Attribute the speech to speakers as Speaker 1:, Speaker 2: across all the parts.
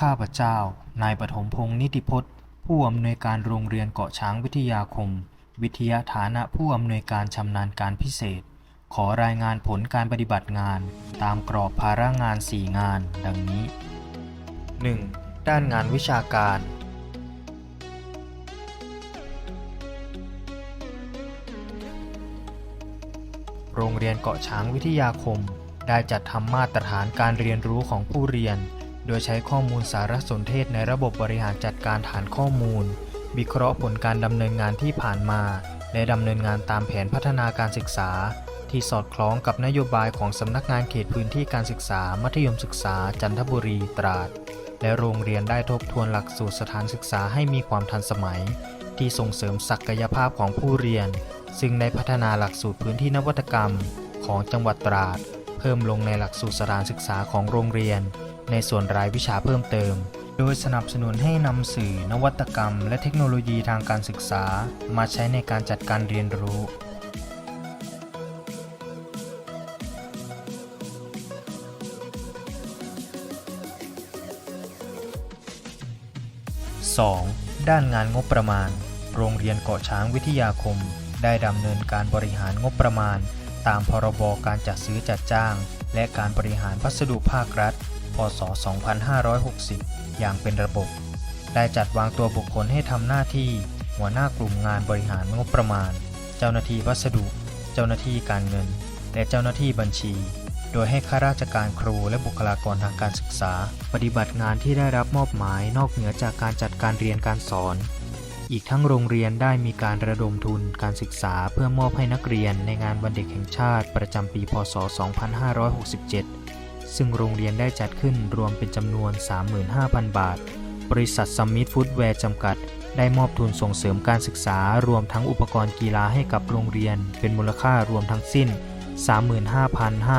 Speaker 1: ข้าพเจ้า นายปฐมพงษ์นิติพจน์ ผู้อำนวยการโรงเรียนเกาะช้างวิทยาคม วิทยาฐานะผู้อำนวยการชำนาญการพิเศษ ขอรายงานผลการปฏิบัติงาน ตามกรอบภาระงาน 4 งาน ดังนี้ 1. ด้านงานวิชาการ โรงเรียนเกาะช้างวิทยาคม ได้จัดทำมาตรฐานการเรียนรู้ของผู้เรียน โดยใช้ข้อมูลสารสนเทศในระบบบริหารจัดการฐานข้อมูล วิเคราะห์ผลการดำเนินงานที่ผ่านมา และดำเนินงานตามแผนพัฒนาการศึกษา ที่สอดคล้องกับนโยบายของสำนักงานเขตพื้นที่การศึกษา มัธยมศึกษา จันทบุรีตราด และโรงเรียนได้ทบทวนหลักสูตรสถานศึกษาให้มีความทันสมัย ที่ส่งเสริมศักยภาพของผู้เรียน ซึ่งได้พัฒนาหลักสูตรพื้นที่นวัตกรรม ของจังหวัดตราด เพิ่มลงในหลักสูตรสถานศึกษาของโรงเรียน ในส่วนรายวิชาเพิ่มเติม โดยสนับสนุนให้นำสื่อนวัตกรรม และเทคโนโลยีทางการศึกษา มาใช้ในการจัดการเรียนรู้ 2. ด้านงานงบประมาณ โรงเรียนเกาะช้างวิทยาคม ได้ดำเนินการบริหารงบประมาณ ตามพรบการจัดซื้อจัดจ้าง และการบริหารพัสดุภาครัฐ พศ 2560 อย่างเป็นระบบ ได้จัดวางตัวบุคคลให้ทำหน้าที่ หัวหน้ากลุ่มงานบริหารงบประมาณ เจ้าหน้าที่พัสดุ เจ้าหน้าที่การเงิน และเจ้าหน้าที่บัญชี โดยให้ข้าราชการครูและบุคลากรทางการศึกษา ปฏิบัติงานที่ได้รับมอบหมายนอกเหนือจากการจัดการเรียนการสอนอีกทั้งโรงเรียนได้มีการระดมทุนการศึกษาเพื่อมอบให้นักเรียนในงานวันเด็กแห่งชาติประจำปี พศ 2567 ซึ่งโรงเรียนได้จัดขึ้นรวมเป็นจำนวน 35,000 บาท บริษัทซัมมิตฟุตแวร์จำกัด ได้มอบทุนส่งเสริมการศึกษารวมทั้งอุปกรณ์กีฬาให้กับโรงเรียน เป็นมูลค่ารวมทั้งสิ้น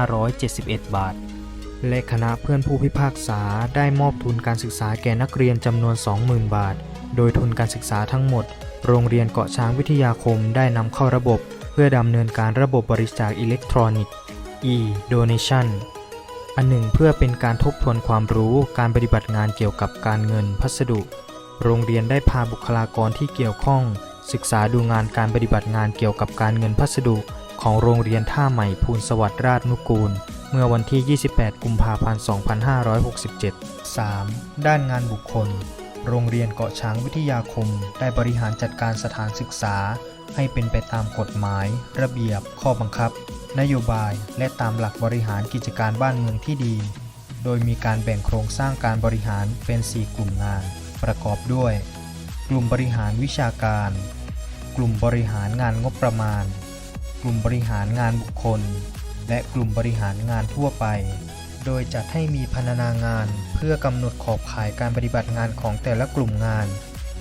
Speaker 1: 35,571 บาท และคณะเพื่อนผู้พิพากษาได้มอบทุนการศึกษาแก่นักเรียนจำนวน 20,000 บาท โดยทุนการศึกษาทั้งหมด โรงเรียนเกาะช้างวิทยาคมได้นำเข้าระบบ เพื่อดำเนินการระบบบริจาคอิเล็กทรอนิกส์ e-donation อันหนึ่งเพื่อเป็นการทบทวนความรู้การปฏิบัติงานเกี่ยวกับการเงินพัสดุ โรงเรียนได้พาบุคลากรที่เกี่ยวข้อง ศึกษาดูงานการปฏิบัติงานเกี่ยวกับการเงินพัสดุ ของโรงเรียนท่าใหม่ภูลสวัสดิ์ราชนุกูล เมื่อวันที่ 28 กุมภาพันธ์ 2567 3. ด้านงานบุคคล โรงเรียนเกาะช้างวิทยาคม ได้บริหารจัดการสถานศึกษา ให้เป็นไปตามกฎหมาย ระเบียบ ข้อบังคับ นโยบายและตามหลักบริหารกิจการบ้านเมืองที่ดี โดยมีการแบ่งโครงสร้างการบริหารเป็น 4 กลุ่มงาน ประกอบด้วย กลุ่มบริหารวิชาการ กลุ่มบริหารงานงบประมาณ กลุ่มบริหารงานบุคคล และกลุ่มบริหารงานทั่วไป โดยจัดให้มีพรรณนางานเพื่อกำหนดขอบข่ายการปฏิบัติงานของแต่ละกลุ่มงาน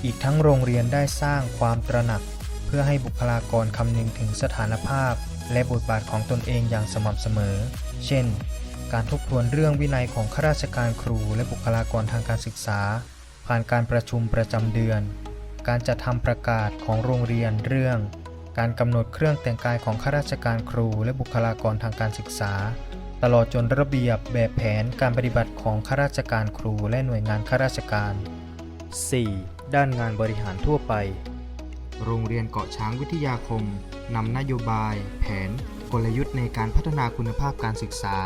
Speaker 1: อีกทั้งโรงเรียนได้สร้างความตระหนัก เพื่อให้บุคลากรคำนึงถึงสถานภาพ และบทบาทของตนเองอย่างสม่ำเสมอ เช่น การทบทวนเรื่องวินัยของข้าราชการครูและบุคลากรทางการศึกษา ผ่านการประชุมประจำเดือน การจัดทำประกาศของโรงเรียนเรื่อง การกำหนดเครื่องแต่งกายของข้าราชการครูและบุคลากรทางการศึกษา ตลอดจนระเบียบแบบแผนการปฏิบัติของข้าราชการครูและหน่วยงานข้าราชการ 4. ด้านงานบริหารทั่วไป โรงเรียนเกาะช้างวิทยาคมนำนโยบาย แผน กลยุทธ์ในการพัฒนาคุณภาพการศึกษา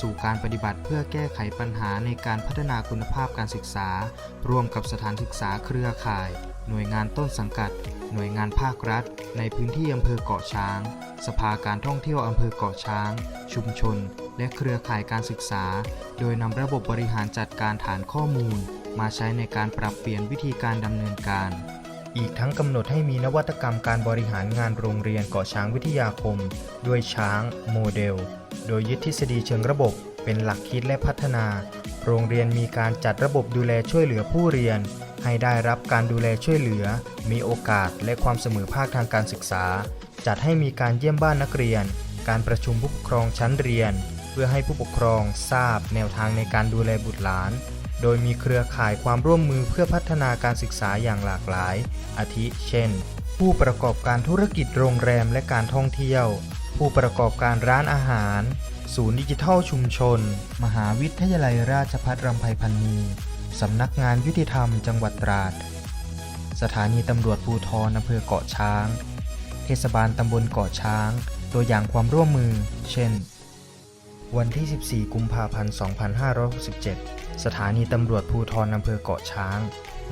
Speaker 1: สู่การปฏิบัติเพื่อแก้ไขปัญหาในการพัฒนาคุณภาพการศึกษา ร่วมกับสถานศึกษาเครือข่าย หน่วยงานต้นสังกัด หน่วยงานภาครัฐ ในพื้นที่อำเภอเกาะช้าง สภาการท่องเที่ยวอำเภอเกาะช้าง ชุมชน และเครือข่ายการศึกษา โดยนำระบบบริหารจัดการฐานข้อมูล มาใช้ในการปรับเปลี่ยนวิธีการดำเนินการ อีกทั้งกำหนดให้มีนวัตกรรมการบริหารงานโรงเรียนเกาะช้างวิทยาคม ด้วยช้างโมเดล โดยยึดทฤษฎีเชิงระบบ เป็นหลักคิดและพัฒนา โรงเรียนมีการจัดระบบดูแลช่วยเหลือผู้เรียน ให้ได้รับการดูแลช่วยเหลือ มีโอกาสและความเสมอภาคทางการศึกษา จัดให้มีการเยี่ยมบ้านนักเรียน การประชุมผู้ปกครองชั้นเรียน เพื่อให้ผู้ปกครองทราบแนวทางในการดูแลบุตรหลาน โดยมีเครือข่ายความร่วมมือเพื่อพัฒนาการศึกษาอย่างหลากหลาย อาทิ เช่น ผู้ประกอบการธุรกิจโรงแรมและการท่องเที่ยว ผู้ประกอบการร้านอาหาร ศูนย์ดิจิทัลชุมชน มหาวิทยาลัยราชภัฏรำไพพันนีสำนักงานยุติธรรมจังหวัดตราด สถานีตำรวจภูธรอำเภอเกาะช้าง เทศบาลตำบลเกาะช้าง ตัวอย่างความร่วมมือ เช่น วันที่ 14 กุมภาพันธ์ 2567 สถานีตำรวจภูธรอำเภอเกาะช้าง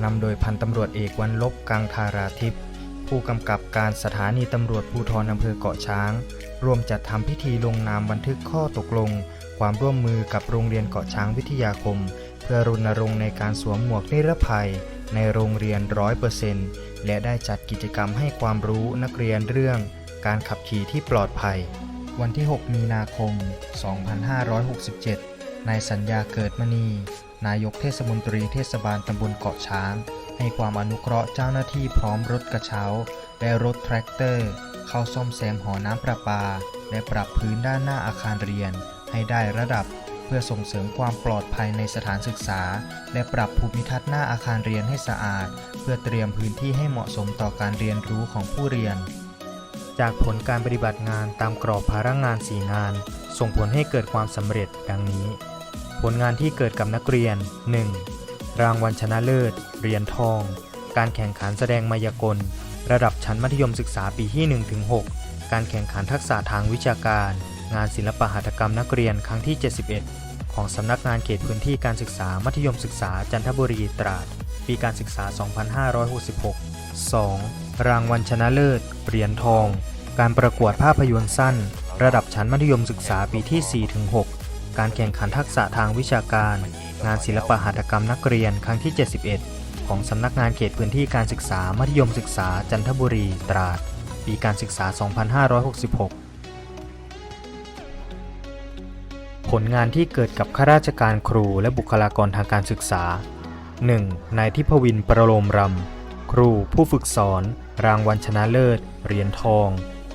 Speaker 1: นำโดยพันตำรวจเอกวันลบกังทาราทิพย์ผู้กำกับการสถานีตำรวจภูธรอำเภอเกาะช้างร่วมจัดทำพิธีลงนามบันทึกข้อตกลง ความร่วมมือกับโรงเรียนเกาะช้างวิทยาคม เพื่อรณรงค์ในการสวมหมวกนิรภัย ในโรงเรียนร้อยเปอร์เซนต์และได้จัดกิจกรรมให้ความรู้นักเรียนเรื่อง การขับขี่ที่ปลอดภัย วันที่ 6 มีนาคม 2567 นายสัญญาเกิดมณี นายกเทศมนตรีเทศบาลตำบลเกาะช้าง ให้ความอนุเคราะห์เจ้าหน้าที่พร้อมรถกระเช้า และรถแทรกเตอร์ เข้าซ่อมแซมหอน้ำประปา และปรับพื้นด้านหน้าอาคารเรียน ให้ได้ระดับเพื่อส่งเสริมความปลอดภัยในสถานศึกษา และปรับภูมิทัศน์หน้าอาคารเรียนให้สะอาด เพื่อเตรียมพื้นที่ให้เหมาะสมต่อการเรียนรู้ของผู้เรียน จากผลการปฏิบัติงานตามกรอบภาระงาน 4 งาน ส่งผลให้เกิดความสำเร็จดังนี้ ผลงานที่เกิดกับนักเรียน 1. รางวัลชนะเลิศ เหรียญทอง การแข่งขันแสดงมายากล ระดับชั้นมัธยมศึกษาปีที่ 1-6 การแข่งขันทักษะทางวิชาการ งานศิลปหัตถกรรมนักเรียนครั้งที่ 71 ของสำนักงานเขตพื้นที่การศึกษามัธยมศึกษาจันทบุรีตราด ปีการศึกษา 2566 2. รางวัลชนะเลิศ เหรียญทอง การประกวดภาพยนตร์สั้น ระดับชั้นมัธยมศึกษาปีที่ 4-6 การแข่งขันทักษะทางวิชาการ งานศิลปหัตถกรรมนักเรียนครั้งที่ 71 ของสำนักงานเขตพื้นที่การศึกษามัธยมศึกษาจันทบุรีตราด ปีการศึกษา 2566ผลงานที่เกิดกับข้าราชการครูและบุคลากรทางการศึกษา 1. นายทิพวินประโลมรำ ครูผู้ฝึกสอน รางวัลชนะเลิศ เหรียญทอง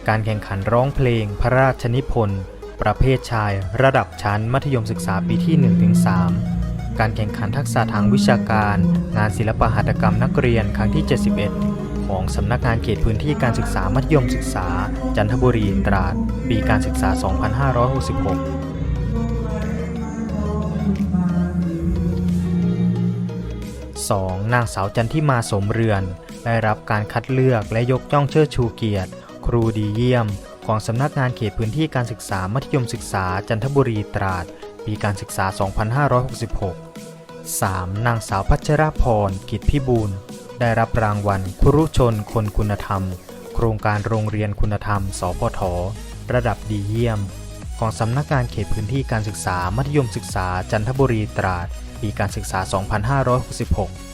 Speaker 1: การแข่งขันร้องเพลง พระราชนิพนธ์ ประเภทชาย ระดับชั้นมัธยมศึกษาปีที่ 1-3 การแข่งขันทักษะทางวิชาการ งานศิลปหัตถกรรมนักเรียนครั้งที่ 71 ของสำนักงานเขตพื้นที่การศึกษามัธยมศึกษา จันทบุรีตราด ปีการศึกษา 2566 2. นางสาวจันทิมาสมเรือน ได้รับการคัดเลือกและยกย่องเชิดชูเกียรติ ครูดีเยี่ยม ของสำนักงานเขตพื้นที่การศึกษามัธยมศึกษาจันทบุรีตราด ปีการศึกษา 2566 3. นางสาวพัชรพร กิจพิบูล ได้รับรางวัล ครุชนคนคุณธรรม โครงการโรงเรียนคุณธรรม สพท ระดับดีเยี่ยม ของสำนักงานเขตพื้นที่การศึกษามัธยมศึกษาจันทบุรีตราด ปีการศึกษา 2566